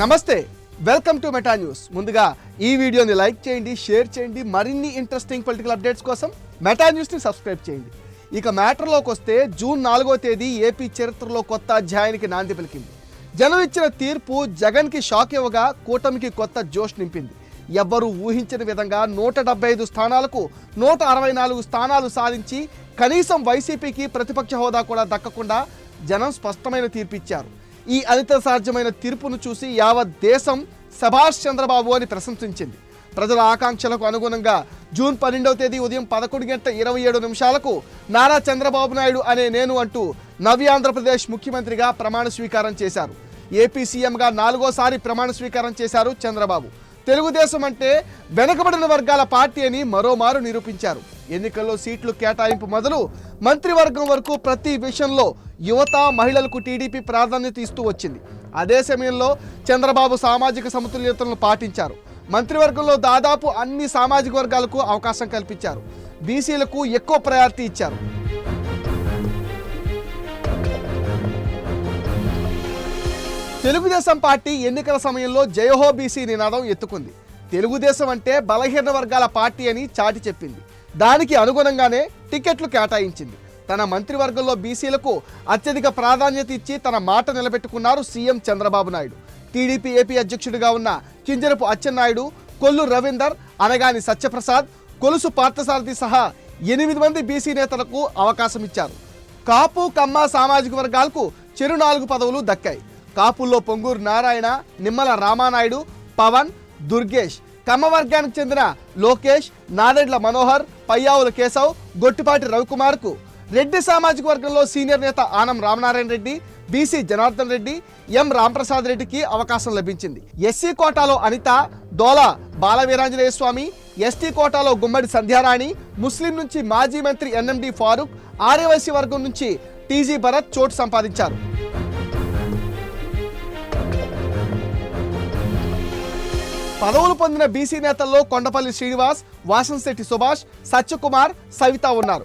నమస్తే welcome to meta news. ముందుగా ఈ వీడియోని లైక్ చేయండి షేర్ చేయండి మరిన్ని ఇంట్రెస్టింగ్ పొలిటికల్ అప్డేట్స్ కోసం మెటా న్యూస్ని సబ్స్క్రైబ్ చేయండి. ఇక మ్యాటర్లోకి వస్తే జూన్ నాలుగో తేదీ ఏపీ చరిత్రలో కొత్త అధ్యాయానికి నాంది పలికింది. జనం ఇచ్చిన తీర్పు జగన్కి షాక్ ఇవ్వగా కూటమికి కొత్త జోష్ నింపింది. ఎవ్వరూ ఊహించిన విధంగా నూట డెబ్బై ఐదు స్థానాలకు నూట అరవై నాలుగు స్థానాలు సాధించి కనీసం వైసీపీకి ప్రతిపక్ష హోదా కూడా దక్కకుండా జనం స్పష్టమైన తీర్పిచ్చారు ఈ అనిత సాధ్యమైన తీర్పును చూసి యావత్ దేశం సభాష్ చంద్రబాబు అని ప్రశంసించింది. ప్రజల ఆకాంక్షలకు అనుగుణంగా జూన్ పన్నెండవ తేదీ ఉదయం పదకొండు గంటల ఇరవై ఏడు నిమిషాలకు నారా చంద్రబాబు నాయుడు అనే నేను అంటూ నవ్య ఆంధ్రప్రదేశ్ ముఖ్యమంత్రిగా ప్రమాణ స్వీకారం చేశారు. ఏపీ సీఎంగా నాలుగోసారి ప్రమాణ స్వీకారం చేశారు చంద్రబాబు. తెలుగుదేశం అంటే వెనుకబడిన వర్గాల పార్టీ అని మరోమారు నిరూపించారు. ఎన్నికల్లో సీట్లు కేటాయింపు మొదలు మంత్రివర్గం వరకు ప్రతి విషయంలో యువత మహిళలకు టీడీపీ ప్రాధాన్యత ఇస్తూ వచ్చింది. అదే సమయంలో చంద్రబాబు సామాజిక సమతుల్యతలను పాటించారు. మంత్రివర్గంలో దాదాపు అన్ని సామాజిక వర్గాలకు అవకాశం కల్పించారు. బీసీలకు ఎక్కువ ప్రయారిటీ ఇచ్చారు. తెలుగుదేశం పార్టీ ఎన్నికల సమయంలో జయహో బీసీ నినాదం ఎత్తుకుంది. తెలుగుదేశం అంటే బలహీన వర్గాల పార్టీ అని చాటి చెప్పింది. దానికి అనుగుణంగానే టికెట్లు కేటాయించింది. తన మంత్రివర్గంలో బీసీలకు అత్యధిక ప్రాధాన్యత ఇచ్చి తన మాట నిలబెట్టుకున్నారు CM Chandrababu Naidu. TDP AP అధ్యక్షుడిగా ఉన్న కింజరపు అచ్చెన్నాయుడు కొల్లు రవీందర్ అనగాని సత్యప్రసాద్ కొలుసు పార్థసారథి సహా ఎనిమిది మంది బీసీ నేతలకు అవకాశం ఇచ్చారు. కాపు కమ్మ సామాజిక వర్గాలకు చెరు నాలుగు పదవులు దక్కాయి. కాపుల్లో పొంగూరు నారాయణ నిమ్మల రామానాయుడు పవన్ దుర్గేష్ కమ్మ వర్గానికి చెందిన లోకేష్ నాదెండ్ల మనోహర్ పయ్యావుల కేశవ్ గొట్టిపాటి రవికుమార్కు రెడ్డి సామాజిక వర్గంలో సీనియర్ నేత ఆనం రామనారాయణ రెడ్డి బీసీ జనార్దన్ రెడ్డి ఎం రాంప్రసాద్ రెడ్డికి అవకాశం లభించింది. ఎస్సీ కోటాలో అనిత దోల బాలవీరాంజనేయ స్వామి ఎస్టీ కోటాలో గుమ్మడి సంధ్యారాణి ముస్లిం నుంచి మాజీ మంత్రి ఎన్ఎండి ఫారూక్ ఆర్యవైసీ వర్గం నుంచి టీజీ భరత్ చోటు సంపాదించారు. పదవులు పొందిన బీసీ నేతల్లో కొండపల్లి శ్రీనివాస్ వాసంశెట్టి సుభాష్ సత్యకుమార్ సవిత ఉన్నారు.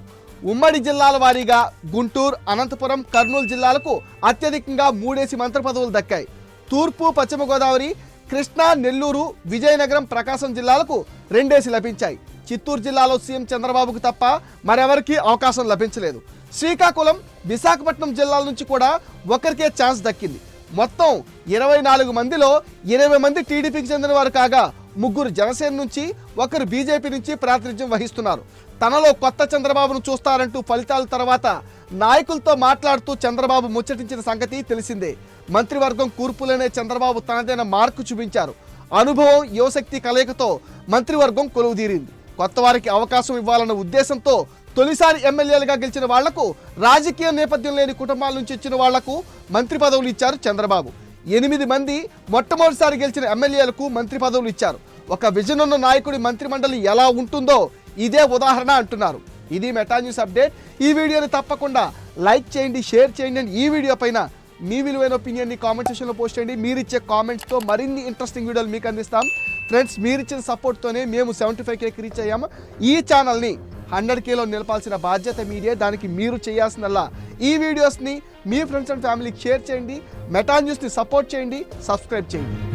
ఉమ్మడి జిల్లాల వారీగా గుంటూరు అనంతపురం కర్నూలు జిల్లాలకు అత్యధికంగా మూడేసి మంత్రి పదవులు దక్కాయి. తూర్పు పశ్చిమ గోదావరి కృష్ణా నెల్లూరు విజయనగరం ప్రకాశం జిల్లాలకు రెండేసి లభించాయి. చిత్తూరు జిల్లాలో సీఎం చంద్రబాబుకు తప్ప మరెవరికీ అవకాశం లభించలేదు. శ్రీకాకుళం విశాఖపట్నం జిల్లాల నుంచి కూడా ఒకరికే ఛాన్స్ దక్కింది. మొత్తం ఇరవై నాలుగు మందిలో ఇరవై మంది టీడీపీకి చెందిన వారు కాగా ముగ్గురు జనసేన నుంచి ఒకరు బీజేపీ నుంచి ప్రాతినిధ్యం వహిస్తున్నారు. తనలో కొత్త చంద్రబాబును చూస్తారంటూ ఫలితాల తర్వాత నాయకులతో మాట్లాడుతూ చంద్రబాబు ముచ్చటించిన సంగతి తెలిసిందే. మంత్రివర్గం కూర్పులోనే చంద్రబాబు తనదైన మార్కు చూపించారు. అనుభవం యువశక్తి కలయికతో మంత్రివర్గం కొలువుదీరింది. కొత్త వారికి అవకాశం ఇవ్వాలన్న ఉద్దేశంతో తొలిసారి ఎమ్మెల్యేలుగా గెలిచిన వాళ్ళకు రాజకీయ నేపథ్యం లేని కుటుంబాల నుంచి ఇచ్చిన వాళ్ళకు మంత్రి పదవులు ఇచ్చారు చంద్రబాబు. ఎనిమిది మంది మొట్టమొదటిసారి గెలిచిన ఎమ్మెల్యేలకు మంత్రి పదవులు ఇచ్చారు. ఒక విజన్ ఉన్న నాయకుడి మంత్రి మండలి ఎలా ఉంటుందో ఇదే ఉదాహరణ అంటున్నారు. ఇది మెటా న్యూస్ అప్డేట్. ఈ వీడియోని తప్పకుండా లైక్ చేయండి షేర్ చేయండి అండ్ ఈ వీడియో పైన మీ విలువైన ఒపీనియన్ని కామెంట్ సెక్షన్లో పోస్ట్ చేయండి. మీరు ఇచ్చే కామెంట్స్తో మరిన్ని ఇంట్రెస్టింగ్ వీడియోలు మీకు అందిస్తాం. ఫ్రెండ్స్ మీరు ఇచ్చిన సపోర్ట్తోనే మేము సెవెంటీ ఫైవ్ కేకి రీచ్ అయ్యాము. ఈ ఛానల్ని హండ్రెడ్ కేలో నిలపాల్సిన బాధ్యత మీదే. దానికి మీరు చేయాల్సిందల్లా ఈ వీడియోస్ని మీ ఫ్రెండ్స్ అండ్ ఫ్యామిలీకి షేర్ చేయండి. మెటా న్యూస్ని సపోర్ట్ చేయండి. సబ్స్క్రైబ్ చేయండి.